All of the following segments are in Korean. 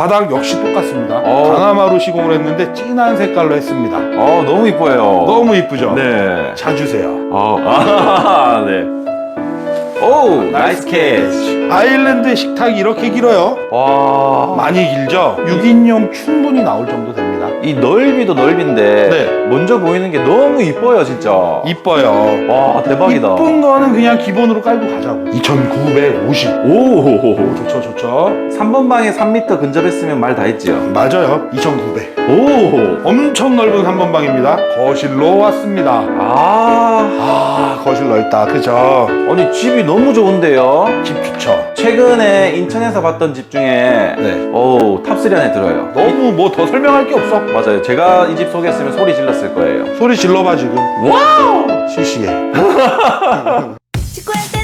바닥 역시 똑같습니다. 어. 강화마루 시공을 했는데 진한 색깔로 했습니다. 어, 너무 이뻐요. 너무 이쁘죠? 네. 자 주세요. 어, 아, 네. 오, 나이스 캐치. 아일랜드 식탁이 이렇게 길어요. 와. 많이 길죠? 6인용 충분히 나올 정도 됩니다. 이 넓이도 넓인데 네. 먼저 보이는 게 너무 이뻐요, 진짜. 이뻐요. 와, 대박이다. 이쁜 거는 그냥 기본으로 깔고 가자고. 2,950. 오. 좋죠, 좋죠. 3번 방에 3m 근접했으면 말 다 했지요. 맞아요. 2,900. 오. 엄청 넓은 3번 방입니다. 거실로 왔습니다. 아. 아, 거실 넓다. 그죠? 아니, 집이 너무 좋은데요? 집 좋죠? 최근에 인천에서 봤던 집 중에 네. 오, 탑3 안에 들어요. 너무 뭐 더 설명할 게 없어. 맞아요. 제가 이 집 소개했으면 소리 질렀을 거예요. 소리 질러봐, 지금. 와우! 시시해. 땐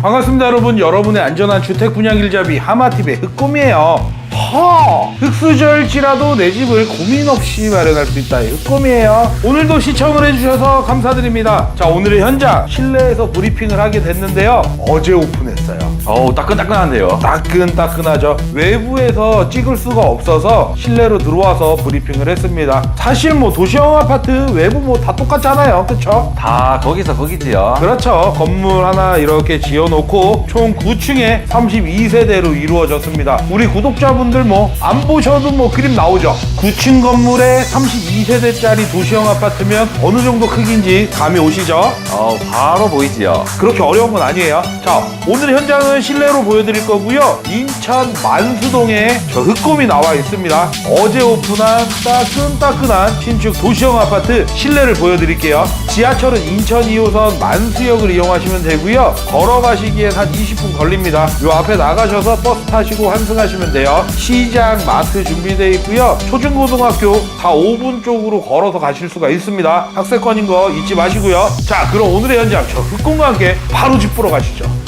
반갑습니다, 여러분. 여러분의 안전한 주택 분양 길잡이 하마TV의 흑곰이에요. 허! 흑수저일지라도 내 집을 고민 없이 마련할 수 있다. 이 흑곰이에요. 오늘도 시청을 해주셔서 감사드립니다. 자, 오늘의 현장 실내에서 브리핑을 하게 됐는데요. 어제 오픈했어요. 어우, 따끈따끈한데요. 따끈따끈하죠. 외부에서 찍을 수가 없어서 실내로 들어와서 브리핑을 했습니다. 사실 뭐 도시형 아파트 외부 뭐 다 똑같잖아요. 그쵸? 다 거기서 거기지요. 그렇죠. 건물 하나 이렇게 지어놓고 총 9층에 32세대로 이루어졌습니다. 우리 구독자분들 뭐 안 보셔도 뭐 그림 나오죠. 9층 건물에 32세대짜리 도시형 아파트면 어느 정도 크기인지 감이 오시죠? 어, 바로 보이지요. 그렇게 어려운 건 아니에요. 자, 오늘 현장 은 실내로 보여드릴 거고요. 인천 만수동에 저 흑곰이 나와 있습니다. 어제 오픈한 따끈따끈한 신축 도시형 아파트 실내를 보여드릴게요. 지하철은 인천 2호선 만수역을 이용하시면 되고요. 걸어가시기엔 한 20분 걸립니다. 요 앞에 나가셔서 버스 타시고 환승하시면 돼요. 시장, 마트 준비되어 있고요. 초중고등학교 다 5분 쪽으로 걸어서 가실 수가 있습니다. 학생권인 거 잊지 마시고요. 자, 그럼 오늘의 현장 저 흑곰과 함께 바로 집 보러 가시죠.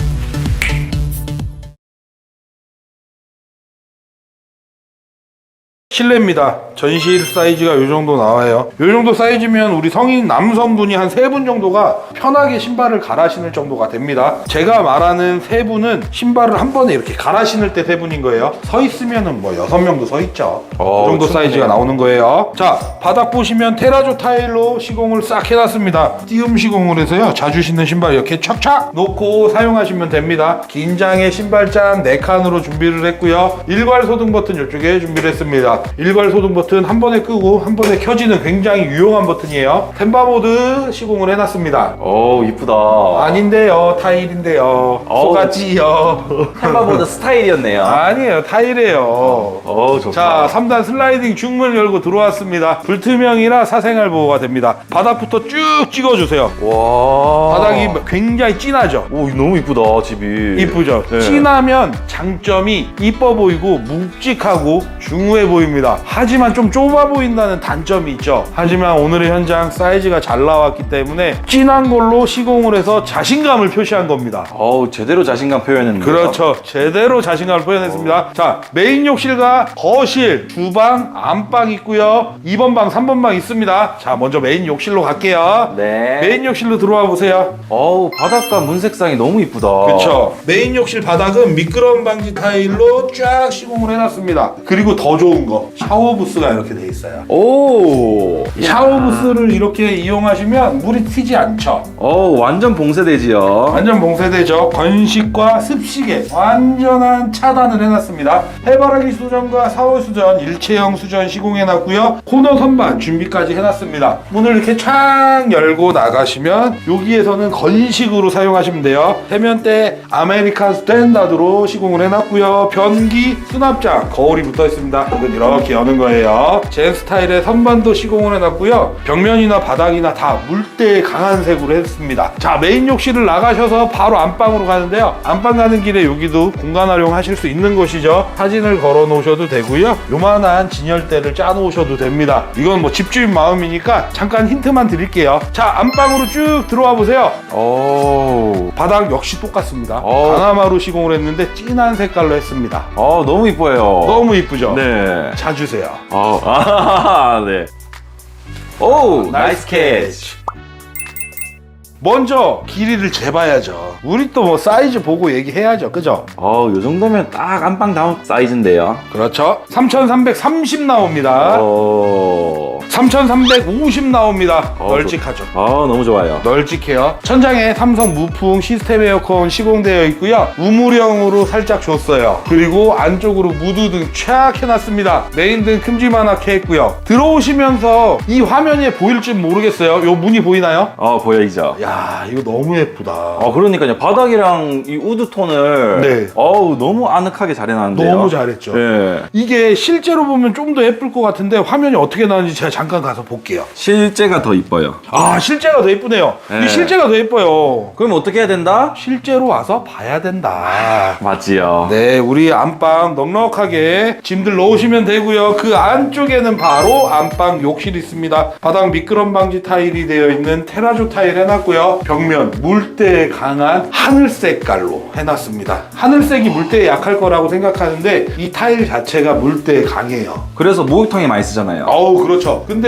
실내입니다. 전실 사이즈가 이 정도 나와요. 이 정도 사이즈면 우리 성인 남성분이 한 세 분 정도가 편하게 신발을 갈아 신을 정도가 됩니다. 제가 말하는 세 분은 신발을 한 번에 이렇게 갈아 신을 때 세 분인 거예요. 서 있으면은 뭐 여섯 명도 서 있죠. 어, 이 정도 충분해요. 사이즈가 나오는 거예요. 자, 바닥 보시면 테라조 타일로 시공을 싹 해놨습니다. 띄움 시공을 해서요. 자주 신는 신발 이렇게 착착 놓고 사용하시면 됩니다. 긴장의 신발장 4칸으로 준비를 했고요. 일괄 소등 버튼 이쪽에 준비를 했습니다. 일괄 소등 버튼 한 번에 끄고 한 번에 켜지는 굉장히 유용한 버튼이에요. 템바 모드 시공을 해놨습니다. 오, 이쁘다. 아닌데요. 타일인데요. 속았지요. 템바보드 스타일이었네요. 아니에요. 타일이에요. 어, 자, 좋다. 3단 슬라이딩 중문 열고 들어왔습니다. 불투명이라 사생활 보호가 됩니다. 바닥부터 쭉 찍어주세요. 와. 바닥이 굉장히 진하죠? 오, 너무 이쁘다, 집이. 이쁘죠? 네. 진하면 장점이 이뻐 보이고 묵직하고 중후해 보입니다. 하지만 좀 좁아 보인다는 단점이 있죠. 하지만 오늘의 현장 사이즈가 잘 나왔기 때문에 진한 걸로 시공을 해서 자신감을 표시한 겁니다. 어우, 제대로 자신감 표현했네요. 그렇죠. 제대로 자신감을 표현했습니다. 자, 메인 욕실과 거실, 주방, 안방 있고요. 2번 방, 3번 방 있습니다. 자, 먼저 메인 욕실로 갈게요. 네. 메인 욕실로 들어와 보세요. 어우, 바닥과 문 색상이 너무 이쁘다. 그렇죠. 메인 욕실 바닥은 미끄럼 방지 타일로 쫙 시공을 해놨습니다. 그리고 더 좋은 거 샤워 부스가 이렇게 돼 있어요. 오. 샤워 부스를 이렇게 이용하시면 물이 튀지 않죠. 어 완전 봉쇄되지요. 완전 봉쇄되죠. 건식과 습식에 완전한 차단을 해놨습니다. 해바라기 수전과 사월 수전, 일체형 수전 시공해놨고요. 코너 선반 준비까지 해놨습니다. 문을 이렇게 창 열고 나가시면 여기에서는 건식으로 사용하시면 돼요. 세면대 아메리칸 스탠다드로 시공을 해놨고요. 변기 수납장 거울이 붙어 있습니다. 이건 이렇게 여는 거예요. 젠 스타일의 선반도 시공을 해놨고요. 벽면이나 바닥이나 다 물때에 강한 색으로 했습니다. 자, 메인 욕실을 나가셔서 바로 안방으로 가는데요. 안방 가는 길에 여기도 공간 활용하실 수 있는 곳이죠. 사진을 걸어 놓으셔도 되고요. 요만한 진열대를 짜 놓으셔도 됩니다. 이건 뭐 집주인 마음이니까 잠깐 힌트만 드릴게요. 자, 안방으로 쭉 들어와 보세요. 오. 바닥 역시 똑같습니다. 어. 가나마루 시공을 했는데 진한 색깔로 했습니다. 어, 너무 이뻐요. 너무 이쁘죠? 네. 자 주세요. 어, 아, 네. 오, 나이스 나이스 캐치. 먼저 길이를 재봐야죠. 우리 또 뭐 사이즈 보고 얘기해야죠. 그죠? 어, 요 정도면 딱 안방 다운 사이즈인데요. 그렇죠. 3330 나옵니다. 어. 3350 나옵니다. 어, 널찍하죠. 아, 너무 좋아요. 널찍해요. 천장에 삼성 무풍 시스템 에어컨 시공되어 있고요. 우물형으로 살짝 줬어요. 그리고 안쪽으로 무드등 촥 해놨습니다. 메인등 큼지막하게 했고요. 들어오시면서 이 화면에 보일지 모르겠어요. 요 문이 보이나요? 어, 보여지죠? 야 이거 너무 예쁘다. 어, 그러니까요. 바닥이랑 이 우드 톤을. 네. 어우, 너무 아늑하게 잘 해놨는데요. 너무 잘했죠. 네. 이게 실제로 보면 좀 더 예쁠 것 같은데 화면이 어떻게 나오는지 제가 잠깐 가서 볼게요. 실제가 더 이뻐요. 아 실제가 더 예쁘네요. 네. 이 실제가 더 예뻐요. 그럼 어떻게 해야 된다? 실제로 와서 봐야 된다. 맞지요. 네, 우리 안방 넉넉하게 짐들 넣으시면 되고요. 그 안쪽에는 바로 안방 욕실이 있습니다. 바닥 미끄럼 방지 타일이 되어 있는 테라조 타일 해놨고요. 벽면 물때에 강한 하늘색 깔로 해놨습니다. 하늘색이 물때에 약할 거라고 생각하는데 이 타일 자체가 물때에 강해요. 그래서 목욕탕에 많이 쓰잖아요. 어우 그렇죠. 근데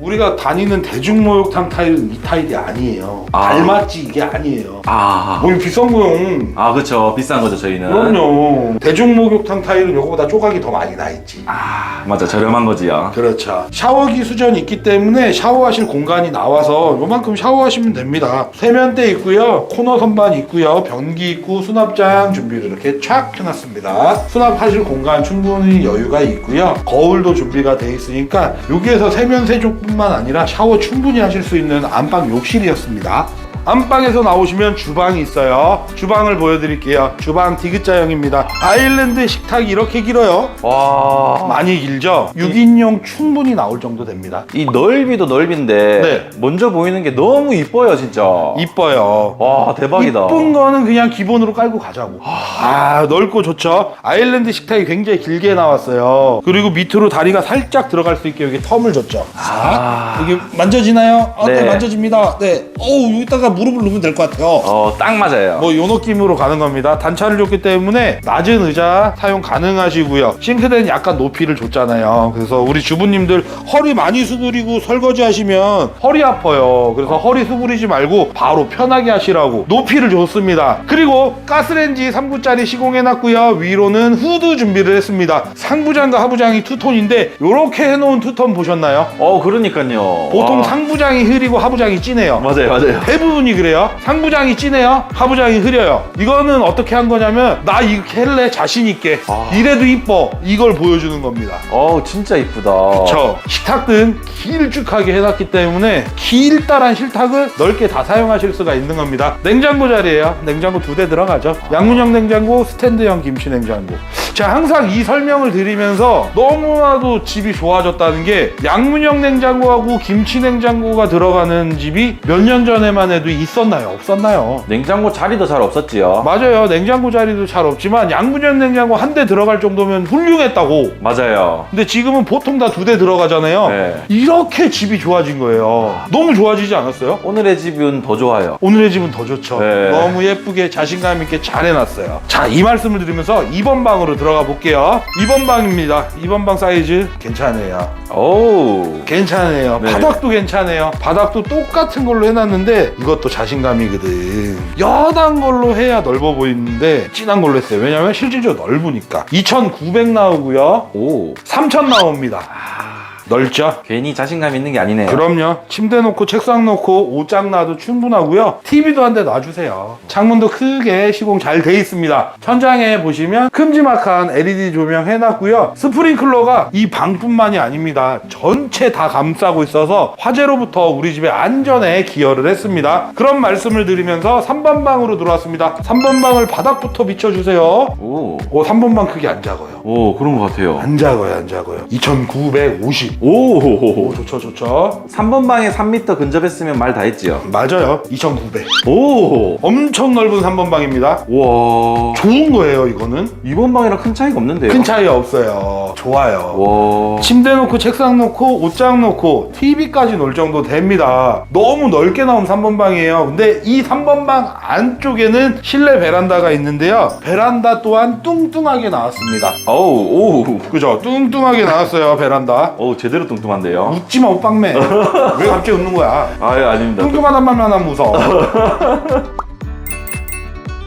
우리가 다니는 대중목욕탕 타일은 이 타일이 아니에요. 아. 달맞지 이게 아니에요. 아. 뭐 이거 비싼 거용. 아, 그쵸. 비싼 거죠, 저희는. 그럼요. 대중목욕탕 타일은 요거보다 조각이 더 많이 나 있지. 아, 맞아. 저렴한 거지요. 그렇죠. 샤워기 수전이 있기 때문에 샤워하실 공간이 나와서 요만큼 샤워하시면 됩니다. 세면대 있고요. 코너 선반 있고요. 변기 있고 수납장 준비를 이렇게 촥 해놨습니다. 수납하실 공간 충분히 여유가 있고요. 거울도 준비가 돼 있으니까 여기에서 세면 세족뿐만 아니라 샤워 충분히 하실 수 있는 안방 욕실이었습니다. 안방에서 나오시면 주방이 있어요. 주방을 보여드릴게요. 주방 디귿자형입니다. 아일랜드 식탁이 이렇게 길어요. 와. 많이 길죠? 6인용 충분히 나올 정도 됩니다. 이 넓이도 넓인데 네. 먼저 보이는 게 너무 이뻐요, 진짜. 이뻐요. 와, 대박이다. 이쁜 거는 그냥 기본으로 깔고 가자고. 아, 넓고 좋죠? 아일랜드 식탁이 굉장히 길게 나왔어요. 그리고 밑으로 다리가 살짝 들어갈 수 있게 여기 텀을 줬죠. 아. 여기 만져지나요? 아, 네. 네. 만져집니다. 네. 어우, 여기다가 무릎을 놓으면 될 것 같아요. 어, 딱 맞아요. 뭐 요 느낌으로 가는 겁니다. 단차를 줬기 때문에 낮은 의자 사용 가능하시고요. 싱크대는 약간 높이를 줬잖아요. 그래서 우리 주부님들 허리 많이 수그리고 설거지 하시면 허리 아파요. 그래서 허리 수그리지 말고 바로 편하게 하시라고 높이를 줬습니다. 그리고 가스레인지 3구짜리 시공해놨고요. 위로는 후드 준비를 했습니다. 상부장과 하부장이 투톤인데 이렇게 해놓은 투톤 보셨나요? 어, 그러니까요. 보통 와. 상부장이 흐리고 하부장이 진해요. 맞아요, 맞아요. 대부분 이 그래요. 상부장이 진해요. 하부장이 흐려요. 이거는 어떻게 한 거냐면 나 이렇게 할래 자신 있게 아. 이래도 이뻐 이걸 보여주는 겁니다. 어우, 진짜 이쁘다. 저 식탁등 길쭉하게 해놨기 때문에 길다란 식탁을 넓게 다 사용하실 수가 있는 겁니다. 냉장고 자리에요. 냉장고 두 대 들어가죠. 양문형 냉장고, 스탠드형 김치 냉장고. 자, 항상 이 설명을 드리면서 너무나도 집이 좋아졌다는 게 양문형 냉장고하고 김치 냉장고가 들어가는 집이 몇 년 전에만 해도 있었나요? 없었나요? 냉장고 자리도 잘 없었지요. 맞아요. 냉장고 자리도 잘 없지만 양문형 냉장고 한 대 들어갈 정도면 훌륭했다고. 맞아요. 근데 지금은 보통 다 두 대 들어가잖아요. 네. 이렇게 집이 좋아진 거예요. 너무 좋아지지 않았어요? 오늘의 집은 더 좋아요. 오늘의 집은 더 좋죠. 네. 너무 예쁘게 자신감 있게 잘 해놨어요. 자, 이 말씀을 드리면서 2번 방으로 들어 가 볼게요. 2번 방입니다. 2번 방 사이즈 괜찮아요. 오. 괜찮아요. 네. 바닥도 괜찮아요. 바닥도 똑같은 걸로 해놨는데 이것도 자신감이거든. 여단 걸로 해야 넓어 보이는데 진한 걸로 했어요. 왜냐면 실질적으로 넓으니까. 2,900 나오고요. 오. 3,000 나옵니다. 넓죠? 괜히 자신감 있는 게 아니네요. 그럼요. 침대 놓고 책상 놓고 옷장 놔도 충분하고요. TV도 한 대 놔주세요. 창문도 크게 시공 잘 돼 있습니다. 천장에 보시면 큼지막한 LED 조명 해놨고요. 스프링클러가 이 방뿐만이 아닙니다. 전체 다 감싸고 있어서 화재로부터 우리 집의 안전에 기여를 했습니다. 그런 말씀을 드리면서 3번 방으로 들어왔습니다. 3번 방을 바닥부터 비춰주세요. 오, 오, 3번 방 크기 안 작아요. 오 그런 것 같아요. 안 작아요, 안 작아요. 2950. 오, 오, 좋죠, 좋죠. 3번 방에 3m 근접했으면 말 다 했지요. 맞아요. 2900. 오, 엄청 넓은 3번 방입니다. 와, 좋은 거예요, 이거는. 2번 방이랑 큰 차이가 없는데요. 큰 차이 없어요. 좋아요. 와, 침대 놓고 책상 놓고 옷장 놓고 TV까지 놓을 정도 됩니다. 너무 넓게 나온 3번 방이에요. 근데 이 3번 방 안쪽에는 실내 베란다가 있는데요. 베란다 또한 뚱뚱하게 나왔습니다. 어우, 오, 그죠? 뚱뚱하게 나왔어요, 베란다. 오 제대로 뚱뚱한데요. 웃지 마, 오빵매. 왜 갑자기 웃는 거야? 아, 예, 아닙니다. 뚱뚱하단 말만 하면 무서워.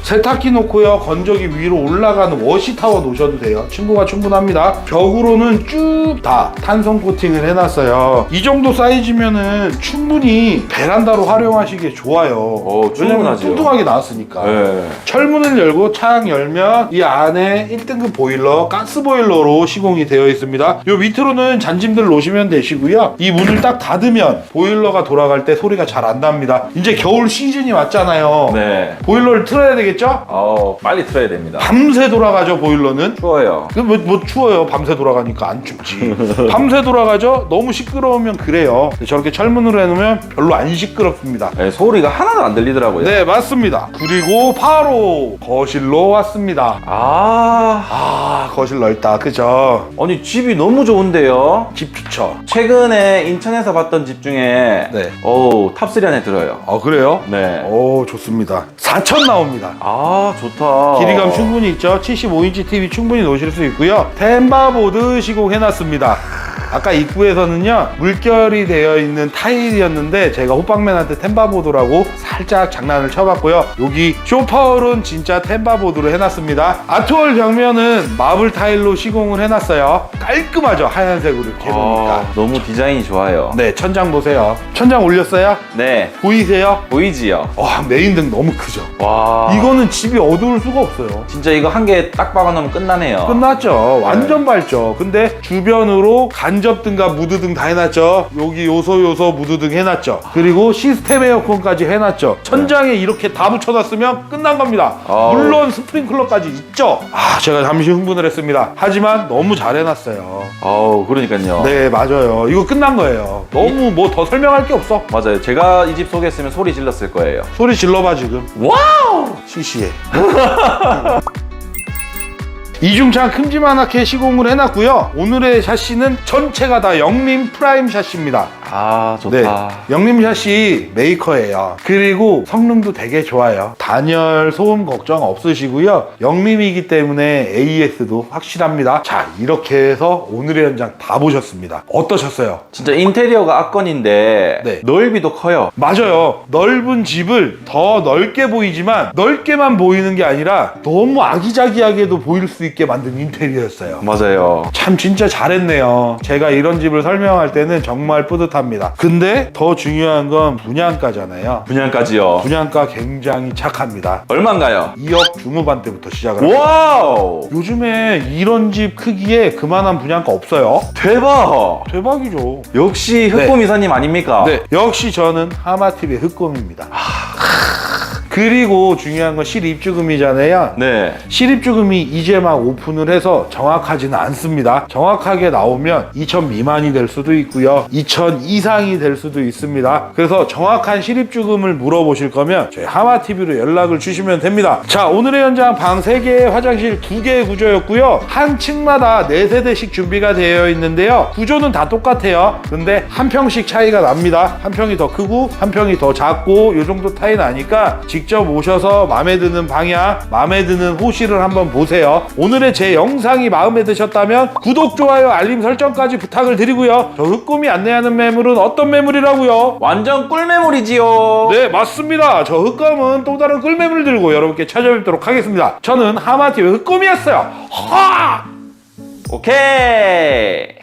세탁기 놓고요 건조기 위로 올라가는 워시 타워 놓으셔도 돼요 친구가 충분합니다 벽으로는 쭉 다 탄성 코팅을 해놨어요 이 정도 사이즈면은 충분히 베란다로 활용하시기에 좋아요 어, 왜냐면 충분하죠. 뚱뚱하게 나왔으니까 네. 철문을 열고 창 열면 이 안에 1등급 보일러, 가스 보일러로 시공이 되어 있습니다. 요 밑으로는 잔짐들 놓으시면 되시고요. 이 문을 딱 닫으면 보일러가 돌아갈 때 소리가 잘 안 납니다. 이제 겨울 시즌이 왔잖아요. 네. 보일러를 틀어야 되겠죠? 어, 빨리 틀어야 됩니다. 밤새 돌아가죠, 보일러는. 추워요. 그 뭐, 뭐 추워요. 밤새 돌아가니까 안 춥지. 밤새 돌아가죠. 너무 시끄러우면 그래요. 저렇게 철문으로 해놓으면 별로 안 시끄럽습니다. 네, 소리가 하나도 안 들리더라고요. 네, 맞습니다. 그리고 바로 거실로 왔습니다. 아, 아 거실 넓다 그죠 아니 집이 너무 좋은데요. 집 좋죠 최근에 인천에서 봤던 집 중에 네. 오, 탑3 안에 들어요. 아 그래요? 네. 오 좋습니다 4천 나옵니다 아, 좋다. 길이감 충분히 있죠? 75인치 TV 충분히 놓으실 수 있고요. 템바보드 시공해놨습니다 아까 입구에서는요 물결이 되어 있는 타일이었는데 제가 호빵맨한테 템바보드라고 살짝 장난을 쳐봤고요 여기 쇼파울은 진짜 템바보드로 해놨습니다 아트월 벽면은 마블 타일로 시공을 해놨어요 깔끔하죠 하얀색으로 이렇게 해놓으니까 아, 너무 디자인이 좋아요. 네, 천장 보세요. 천장 올렸어요? 네. 보이세요? 보이지요? 와, 메인등 너무 크죠? 와. 이거는 집이 어두울 수가 없어요. 진짜 이거 한 개 딱 박아놓으면 끝나네요. 끝났죠. 완전 밝죠. 근데 주변으로 간 접등과 무드등 다 해놨죠. 여기 요소 요소 무드등 해놨죠. 그리고 시스템 에어컨까지 해놨죠. 천장에 이렇게 다 붙여놨으면 끝난 겁니다. 아우. 물론 스프링클러까지 있죠. 아, 제가 잠시 흥분을 했습니다. 하지만 너무 잘 해놨어요. 아우, 그러니까요. 네, 맞아요. 이거 끝난 거예요. 너무 뭐 더 설명할 게 없어. 맞아요. 제가 이 집 소개했으면 소리 질렀을 거예요. 소리 질러봐 지금. 와우! 시시해. 이중창 큼지막하게 시공을 해놨고요. 오늘의 샤시는 전체가 다 영림 프라임 샤시입니다. 아, 좋다. 네, 영림 샤시 메이커예요. 그리고 성능도 되게 좋아요. 단열, 소음 걱정 없으시고요. 영림이기 때문에 AS도 확실합니다. 자, 이렇게 해서 오늘의 현장 다 보셨습니다. 어떠셨어요? 진짜 인테리어가 압권인데 네. 넓이도 커요. 맞아요. 넓은 집을 더 넓게 보이지만 넓게만 보이는 게 아니라 너무 아기자기하게도 보일 수 있게 만든 인테리어였어요. 맞아요. 참 진짜 잘했네요. 제가 이런 집을 설명할 때는 정말 뿌듯 합니다. 근데 더 중요한 건 분양가잖아요. 분양까지요. 분양가 굉장히 착합니다. 얼마인가요? 2억 중후반대부터 시작을 합니다. 와우! 요즘에 이런 집 크기에 그만한 분양가 없어요. 대박! 대박이죠. 역시 흑곰 이사님 아닙니까? 네, 역시 저는 하마TV의 흑곰입니다. 그리고 중요한 건 실입주금이잖아요. 네. 실입주금이 이제 막 오픈을 해서 정확하지는 않습니다. 정확하게 나오면 2천 미만이 될 수도 있고요. 2천 이상이 될 수도 있습니다. 그래서 정확한 실입주금을 물어보실 거면 저희 하마TV로 연락을 주시면 됩니다. 자, 오늘의 현장 방 3개, 화장실 2개의 구조였고요. 한 층마다 4세대씩 준비가 되어 있는데요. 구조는 다 똑같아요. 근데 한 평씩 차이가 납니다. 한 평이 더 크고 한 평이 더 작고 이 정도 차이 나니까 직접 오셔서 마음에 드는 방향, 마음에 드는 호실을 한번 보세요. 오늘의 제 영상이 마음에 드셨다면 구독, 좋아요, 알림 설정까지 부탁을 드리고요. 저 흑곰이 안내하는 매물은 어떤 매물이라고요? 완전 꿀매물이지요. 네, 맞습니다. 저 흑검은 또 다른 꿀매물 들고 여러분께 찾아뵙도록 하겠습니다. 저는 하마TV 흑곰이었어요. 하! 오케이.